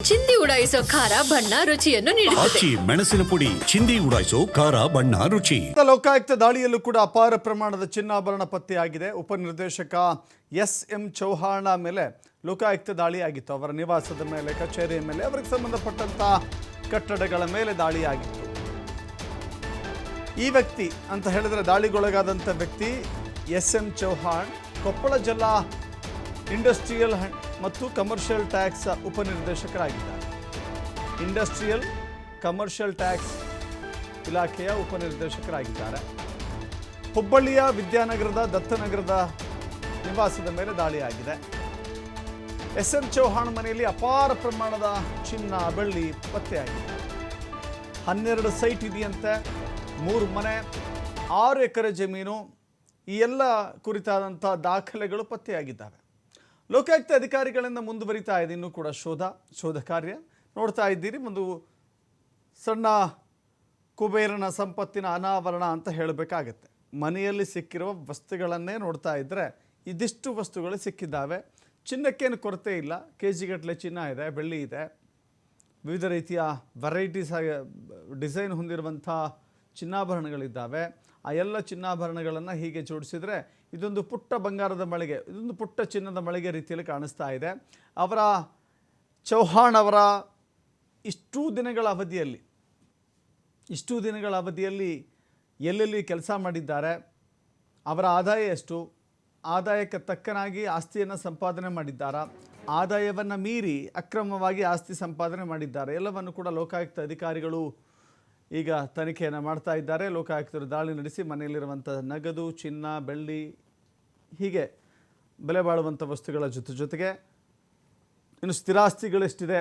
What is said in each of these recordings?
ಚಿಂದಿ ಉಡಾಯಿಸೋ ಖಾರ ಬಣ್ಣ ರುಚಿಯನ್ನು ನೀಡುತ್ತದೆ. ಆಚಿ ಮೆಣಸಿನ ಪುಡಿ ಚಿಂದಿ ಉಡಾಯಿಸೋ ಖಾರ ಬಣ್ಣ ರುಚಿ. ಭಾರತ ಲೋಕಾಯುಕ್ತ ದಾಳಿಯಲ್ಲೂ ಕೂಡ ಅಪಾರ ಪ್ರಮಾಣದ ಚಿನ್ನಾಭರಣ ಪತ್ತೆಯಾಗಿದೆ. ಉಪನಿರ್ದೇಶಕ ಎಸ್ ಎಂ ಚೌಹಾಣ ಮೇಲೆ ಲೋಕಾಯುಕ್ತ ದಾಳಿಯಾಗಿತ್ತು. ಅವರ ನಿವಾಸದ ಮೇಲೆ ಕಚೇರಿಯ ಮೇಲೆ ಅವರಿಗೆ ಸಂಬಂಧಪಟ್ಟಂತ ಕಟ್ಟಡಗಳ ಮೇಲೆ ದಾಳಿಯಾಗಿತ್ತು. ಈ ವ್ಯಕ್ತಿ ಅಂತ ಹೇಳಿದ್ರೆ ದಾಳಿಗೊಳಗಾದಂಥ ವ್ಯಕ್ತಿ ಎಸ್ ಎಂ ಚೌಹಾಣ್ ಕೊಪ್ಪಳ ಜಿಲ್ಲಾ ಇಂಡಸ್ಟ್ರಿಯಲ್ ಹಣ್- ಮತ್ತು ಕಮರ್ಷಿಯಲ್ ಟ್ಯಾಕ್ಸ್ ಉಪನಿರ್ದೇಶಕರಾಗಿದ್ದಾರೆ. ಇಂಡಸ್ಟ್ರಿಯಲ್ ಕಮರ್ಷಿಯಲ್ ಟ್ಯಾಕ್ಸ್ ಇಲಾಖೆಯ ಉಪನಿರ್ದೇಶಕರಾಗಿದ್ದಾರೆ. ಹುಬ್ಬಳ್ಳಿಯ ವಿದ್ಯಾನಗರದ, ದತ್ತನಗರದ ನಿವಾಸದ ಮೇಲೆ ದಾಳಿಯಾಗಿದೆ. ಎಸ್ ಎಂ ಚೌಹಾಣ್ ಮನೆಯಲ್ಲಿ ಅಪಾರ ಪ್ರಮಾಣದ ಚಿನ್ನ, ಬೆಳ್ಳಿ ಪತ್ತೆಯಾಗಿದೆ. ಹನ್ನೆರಡು ಸೈಟ್ ಇದೆಯಂತೆ. ಮೂರು ಮನೆ, ಆರು ಎಕರೆ ಜಮೀನು. ಈ ಎಲ್ಲ ಕುರಿತಾದಂಥ ದಾಖಲೆಗಳು ಪತ್ತೆಯಾಗಿದ್ದಾವೆ. ಲೋಕಾಯುಕ್ತ ಅಧಿಕಾರಿಗಳಿಂದ ಮುಂದುವರಿತಾ ಇದೆ. ಇನ್ನೂ ಕೂಡ ಶೋಧ ಶೋಧ ಕಾರ್ಯ ನೋಡ್ತಾ ಇದ್ದೀರಿ. ಒಂದು ಸಣ್ಣ ಕುಬೇರನ ಸಂಪತ್ತಿನ ಅನಾವರಣ ಅಂತ ಹೇಳಬೇಕಾಗತ್ತೆ. ಮನೆಯಲ್ಲಿ ಸಿಕ್ಕಿರುವ ವಸ್ತುಗಳನ್ನೇ ನೋಡ್ತಾ ಇದ್ದರೆ ಇದಿಷ್ಟು ವಸ್ತುಗಳು ಸಿಕ್ಕಿದ್ದಾವೆ. ಚಿನ್ನಕ್ಕೇನು ಕೊರತೆ ಇಲ್ಲ. ಕೆ ಜಿಗಟ್ಟಲೆ ಚಿನ್ನ ಇದೆ, ಬೆಳ್ಳಿ ಇದೆ. ವಿವಿಧ ರೀತಿಯ ವೆರೈಟೀಸ್ ಆಗಿ, ಡಿಸೈನ್ ಹೊಂದಿರುವಂಥ ಚಿನ್ನಾಭರಣಗಳಿದ್ದಾವೆ. ಆ ಎಲ್ಲ ಚಿನ್ನಾಭರಣಗಳನ್ನು ಹೀಗೆ ಜೋಡಿಸಿದರೆ ಇದೊಂದು ಪುಟ್ಟ ಬಂಗಾರದ ಮಳಿಗೆ, ಇದೊಂದು ಪುಟ್ಟ ಚಿನ್ನದ ಮಳಿಗೆ ರೀತಿಯಲ್ಲಿ ಕಾಣಿಸ್ತಾ ಇದೆ. ಅವರ ಚೌಹಾಣ್ ಅವರ ಇಷ್ಟೂ ದಿನಗಳ ಅವಧಿಯಲ್ಲಿ, ಇಷ್ಟು ದಿನಗಳ ಅವಧಿಯಲ್ಲಿ ಎಲ್ಲೆಲ್ಲಿ ಕೆಲಸ ಮಾಡಿದ್ದಾರೆ, ಅವರ ಆದಾಯ ಎಷ್ಟು, ಆದಾಯಕ್ಕೆ ತಕ್ಕನಾಗಿ ಆಸ್ತಿಯನ್ನು ಸಂಪಾದನೆ ಮಾಡಿದ್ದಾರಾ, ಆದಾಯವನ್ನು ಮೀರಿ ಅಕ್ರಮವಾಗಿ ಆಸ್ತಿ ಸಂಪಾದನೆ ಮಾಡಿದ್ದಾರೆ, ಎಲ್ಲವನ್ನು ಕೂಡ ಲೋಕಾಯುಕ್ತ ಅಧಿಕಾರಿಗಳು ಈಗ ತನಿಖೆಯನ್ನು ಮಾಡ್ತಾ ಇದ್ದಾರೆ. ಲೋಕಾಯುಕ್ತರು ದಾಳಿ ನಡೆಸಿ ಮನೆಯಲ್ಲಿರುವಂಥ ನಗದು, ಚಿನ್ನ, ಬೆಳ್ಳಿ, ಹೀಗೆ ಬೆಲೆ ಬಾಳುವಂಥ ವಸ್ತುಗಳ ಜೊತೆ ಜೊತೆಗೆ ಇನ್ನು ಸ್ಥಿರಾಸ್ತಿಗಳೆಷ್ಟಿದೆ,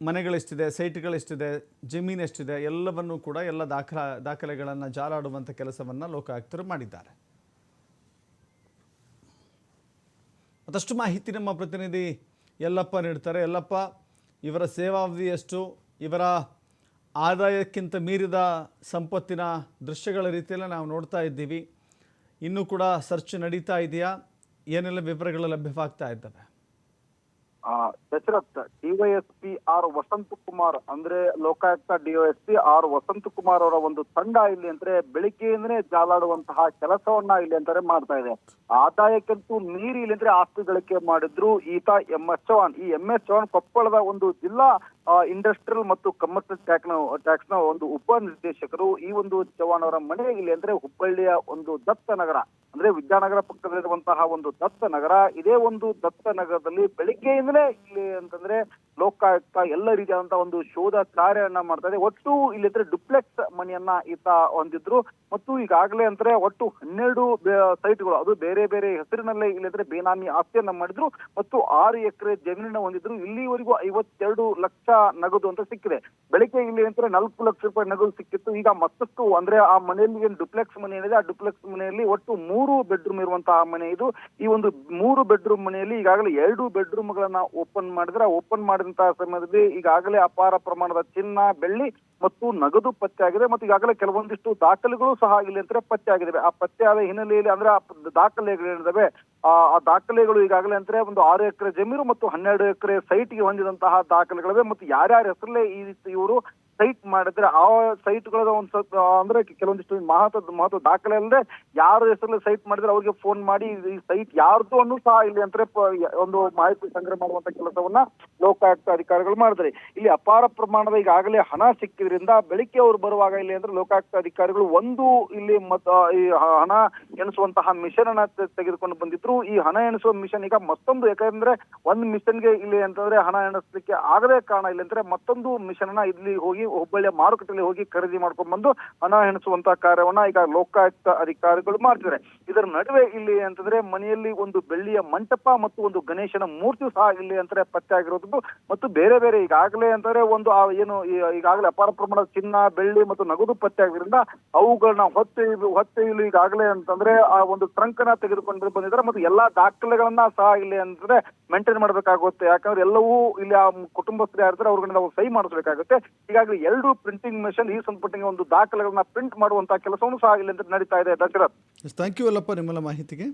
ಮನೆಗಳೆಷ್ಟಿದೆ, ಸೈಟ್ಗಳೆಷ್ಟಿದೆ ಜಮೀನು ಎಷ್ಟಿದೆ ಎಲ್ಲವನ್ನೂ ಕೂಡ ಎಲ್ಲ ದಾಖಲಾ, ದಾಖಲೆಗಳನ್ನು ಜಾಲಾಡುವಂಥ ಕೆಲಸವನ್ನು ಲೋಕಾಯುಕ್ತರು ಮಾಡಿದ್ದಾರೆ. ಮತ್ತಷ್ಟು ಮಾಹಿತಿ ನಮ್ಮ ಪ್ರತಿನಿಧಿ ಯಲ್ಲಪ್ಪ ನೀಡ್ತಾರೆ. ಯಲ್ಲಪ್ಪ, ಇವರ ಸೇವಾವಧಿ ಎಷ್ಟು ಇವರ ಆದಾಯಕ್ಕಿಂತ ಮೀರಿದ ಸಂಪತ್ತಿನ ದೃಶ್ಯಗಳ ರೀತಿಯಲ್ಲಿ ನಾವು ನೋಡ್ತಾ ಇದ್ದೀವಿ. ಇನ್ನೂ ಕೂಡ ಸರ್ಚ್ ನಡೀತಾ ಇದೆಯಾ? ಏನೆಲ್ಲ ವಿವರಗಳು ಲಭ್ಯವಾಗ್ತಾ ಇದ್ದಾವೆ? ದಶರಥ್ ಡಿವೈಎಸ್ಪಿ ಆರ್ ವಸಂತ ಕುಮಾರ್ ಅಂದ್ರೆ ಲೋಕಾಯುಕ್ತ ಡಿವೈಎಸ್ಪಿ ಆರ್ ವಸಂತ ಕುಮಾರ್ ಅವರ ಒಂದು ತಂಡ ಇಲ್ಲಿ ಅಂದ್ರೆ ಬೆಳಿಗ್ಗೆಯಿಂದನೇ ಜಾಲಾಡುವಂತಹ ಕೆಲಸವನ್ನ ಇಲ್ಲಿ ಅಂತಾರೆ ಮಾಡ್ತಾ ಇದೆ. ಆದಾಯಕ್ಕಂತೂ ಮೀರಿ ಇಲ್ಲಿ ಅಂದ್ರೆ ಆಸ್ತಿ ಗಳಿಕೆ ಮಾಡಿದ್ರು ಈತ ಎಂ ಎಸ್ ಚೌಹಾಣ್. ಈ ಎಂ ಎಸ್ ಚೌಹಾಣ್ ಕೊಪ್ಪಳದ ಒಂದು ಜಿಲ್ಲಾ ಇಂಡಸ್ಟ್ರಿಯಲ್ ಮತ್ತು ಕಮರ್ಷಿಯಲ್ ಟ್ಯಾಕ್ಸ್ ಟ್ಯಾಕ್ಸ್ನ ಒಂದು ಉಪ ನಿರ್ದೇಶಕರು. ಈ ಒಂದು ಚೌಹಾಣ್ ಅವರ ಮನೆ ಇಲ್ಲಿ ಅಂದ್ರೆ ಹುಬ್ಬಳ್ಳಿಯ ಒಂದು ದತ್ತ ನಗರ. ಅಂದ್ರೆ ವಿದ್ಯಾನಗರ ಪಕ್ಕದಲ್ಲಿರುವಂತಹ ಒಂದು ದತ್ತ ನಗರ ಇದೇ ಒಂದು ದತ್ತ ನಗರದಲ್ಲಿ ಬೆಳಿಗ್ಗೆಯಿಂದಲೇ ಇಲ್ಲಿ ಅಂತಂದ್ರೆ ಲೋಕಾಯುಕ್ತ ಎಲ್ಲ ರೀತಿಯಾದಂತಹ ಒಂದು ಶೋಧ ಕಾರ್ಯವನ್ನ ಮಾಡ್ತಾ ಇದೆ. ಒಟ್ಟು ಇಲ್ಲಿದ್ರೆ ಡುಪ್ಲೆಕ್ಸ್ ಮನೆಯನ್ನ ಈತ ಹೊಂದಿದ್ರು. ಮತ್ತು ಈಗಾಗಲೇ ಅಂದ್ರೆ ಒಟ್ಟು ಹನ್ನೆರಡು ಸೈಟ್ಗಳು, ಅದು ಬೇರೆ ಬೇರೆ ಹೆಸರಿನಲ್ಲೇ ಇಲ್ಲಿದ್ರೆ ಬೇನಾಮಿ ಆಸ್ತಿಯನ್ನ ಮಾಡಿದ್ರು. ಮತ್ತು ಆರು ಎಕರೆ ಜಮೀನನ್ನ ಹೊಂದಿದ್ರು. ಇಲ್ಲಿವರೆಗೂ ಐವತ್ತೆರಡು ಲಕ್ಷ ನಗದು ಅಂತ ಸಿಕ್ಕಿದೆ. ಬೆಳಿಗ್ಗೆ ಇಲ್ಲಿ ಅಂದ್ರೆ ನಾಲ್ಕು ಲಕ್ಷ ರೂಪಾಯಿ ನಗದು ಸಿಕ್ಕಿತ್ತು. ಈಗ ಮತ್ತಷ್ಟು ಅಂದ್ರೆ ಆ ಮನೆಯಲ್ಲಿ ಏನು ಡುಪ್ಲೆಕ್ಸ್ ಮನೆ ಏನಿದೆ, ಆ ಡುಪ್ಲೆಕ್ಸ್ ಮನೆಯಲ್ಲಿ ಒಟ್ಟು ಮೂರು ಬೆಡ್ರೂಮ್ ಇರುವಂತಹ ಮನೆ ಇದು. ಈ ಒಂದು ಮೂರು ಬೆಡ್ರೂಮ್ ಮನೆಯಲ್ಲಿ ಈಗಾಗಲೇ ಎರಡು ಬೆಡ್ರೂಮ್ ಗಳನ್ನ ಓಪನ್ ಮಾಡಿದ್ರೆ ಓಪನ್ ಮಾಡಿದಂತಹ ಸಮಯದಲ್ಲಿ ಈಗಾಗಲೇ ಅಪಾರ ಪ್ರಮಾಣದ ಚಿನ್ನ, ಬೆಳ್ಳಿ ಮತ್ತು ನಗದು ಪತ್ತೆ ಆಗಿದೆ. ಮತ್ತು ಈಗಾಗಲೇ ಕೆಲವೊಂದಿಷ್ಟು ದಾಖಲೆಗಳು ಸಹ ಇಲ್ಲಿ ಅಂದ್ರೆ ಪತ್ತೆ ಆಗಿದೆ ಆ ಪತ್ತೆ ಆದ ಹಿನ್ನೆಲೆಯಲ್ಲಿ ಅಂದ್ರೆ ಆ ದಾಖಲೆಗಳು ದಾಖಲೆಗಳಿದ್ದಾವೆ ಆ ಆ ದಾಖಲೆಗಳು ಈಗಾಗಲೇ ಅಂದ್ರೆ ಒಂದು ಆರು ಎಕರೆ ಜಮೀನು ಮತ್ತು ಹನ್ನೆರಡು ಎಕರೆ ಸೈಟ್ಗೆ ಹೊಂದಿದಂತಹ ದಾಖಲೆಗಳಿವೆ. ಮತ್ತು ಯಾರ್ಯಾರ ಹೆಸರಲ್ಲೇ ಈ ಇವರು ಸೈಟ್ ಮಾಡಿದ್ರೆ ಆ ಸೈಟ್ಗಳ ಒಂದು ಸ್ವಲ್ಪ, ಅಂದ್ರೆ ಕೆಲವೊಂದಿಷ್ಟು ಮಹತ್ವದ ಮಹತ್ವ ದಾಖಲೆ ಅಲ್ಲದೆ ಯಾರ ಹೆಸರಲ್ಲಿ ಸೈಟ್ ಮಾಡಿದ್ರೆ ಅವ್ರಿಗೆ ಫೋನ್ ಮಾಡಿ ಈ ಸೈಟ್ ಯಾರ್ದು ಅನ್ನು ಸಹ ಇಲ್ಲಿ ಅಂದ್ರೆ ಒಂದು ಮಾಹಿತಿ ಸಂಗ್ರಹ ಮಾಡುವಂತ ಕೆಲಸವನ್ನ ಲೋಕಾಯುಕ್ತ ಅಧಿಕಾರಿಗಳು ಮಾಡಿದ್ರೆ. ಇಲ್ಲಿ ಅಪಾರ ಪ್ರಮಾಣದ ಈಗಾಗಲೇ ಹಣ ಸಿಕ್ಕಿದ್ರಿಂದ ಬೆಳಿಗ್ಗೆ ಅವ್ರು ಬರುವಾಗ ಇಲ್ಲಿ ಅಂದ್ರೆ ಲೋಕಾಯುಕ್ತ ಅಧಿಕಾರಿಗಳು ಒಂದು ಇಲ್ಲಿ ಮತ್ತ ಈ ಹಣ ಎಣಿಸುವಂತಹ ಮಿಷನ್ ಅನ್ನ ತೆಗೆದುಕೊಂಡು ಬಂದಿದ್ರು. ಈ ಹಣ ಎಣಿಸುವ ಮಿಷನ್ ಈಗ ಮತ್ತೊಂದು, ಯಾಕಂದ್ರೆ ಒಂದು ಮಿಷನ್ಗೆ ಇಲ್ಲಿ ಅಂತಂದ್ರೆ ಹಣ ಎಣಿಸಲಿಕ್ಕೆ ಆಗದೇ ಕಾರಣ ಇಲ್ಲಿ ಅಂದ್ರೆ ಮತ್ತೊಂದು ಮಿಷನ್ ಅನ್ನ ಇಲ್ಲಿ ಹೋಗಿ ಹುಬ್ಬಳ್ಳಿಯ ಮಾರುಕಟ್ಟೆಯಲ್ಲಿ ಹೋಗಿ ಖರೀದಿ ಮಾಡ್ಕೊಂಡು ಬಂದು ಹಣ ಎಣಿಸುವಂತ ಕಾರ್ಯವನ್ನ ಈಗ ಲೋಕಾಯುಕ್ತ ಅಧಿಕಾರಿಗಳು ಮಾಡ್ತಿದ್ದಾರೆ. ಇದರ ನಡುವೆ ಇಲ್ಲಿ ಅಂತಂದ್ರೆ ಮನೆಯಲ್ಲಿ ಒಂದು ಬೆಳ್ಳಿಯ ಮಂಟಪ ಮತ್ತು ಒಂದು ಗಣೇಶನ ಮೂರ್ತಿ ಸಹ ಇಲ್ಲಿ ಅಂತಂದ್ರೆ ಪತ್ತೆ ಆಗಿರೋದು. ಮತ್ತು ಬೇರೆ ಬೇರೆ ಈಗಾಗಲೇ ಅಂತಂದ್ರೆ ಒಂದು ಏನು ಈಗಾಗಲೇ ಅಪಾರ ಪ್ರಮಾಣದ ಚಿನ್ನ, ಬೆಳ್ಳಿ ಮತ್ತು ನಗದು ಪತ್ತೆ ಆಗಿರೋದ್ರಿಂದ ಅವುಗಳನ್ನ ಹೊತ್ತೆ ಇಲ್ಲ ಈಗಾಗಲೇ ಅಂತಂದ್ರೆ ಆ ಒಂದು ಟ್ರಂಕ್ನ ತೆಗೆದುಕೊಂಡು ಬಂದಿದ್ದಾರೆ. ಮತ್ತು ಎಲ್ಲಾ ದಾಖಲೆಗಳನ್ನ ಸಹ ಇಲ್ಲಿ ಅಂತಂದ್ರೆ ಮೇಂಟೈನ್ ಮಾಡಬೇಕಾಗುತ್ತೆ. ಯಾಕಂದ್ರೆ ಎಲ್ಲವೂ ಇಲ್ಲಿ ಆ ಕುಟುಂಬಸ್ಥರು ಯಾರಿದ್ರೆ ಅವ್ರಿಗೆ ನಾವು ಸಹಿ ಮಾಡಿಸ್ಬೇಕಾಗುತ್ತೆ. ಹೀಗಾಗಿ ಎರಡು ಪ್ರಿಂಟಿಂಗ್ ಮೆಷಿನ್ ಈ ಸಂಪುಟಿಗೆ ಒಂದು ದಾಖಲೆಗಳನ್ನ ಪ್ರಿಂಟ್ ಮಾಡುವಂತಹ ಕೆಲಸವನ್ನು ಸಹ ಇಲ್ಲಿ ನಡೀತಾ ಇದೆ. ದಶರಥ್ ಥ್ಯಾಂಕ್ ಯು ಅಲ್ಲಪ್ಪ ನಿಮ್ಮೆಲ್ಲ ಮಾಹಿತಿಗೆ.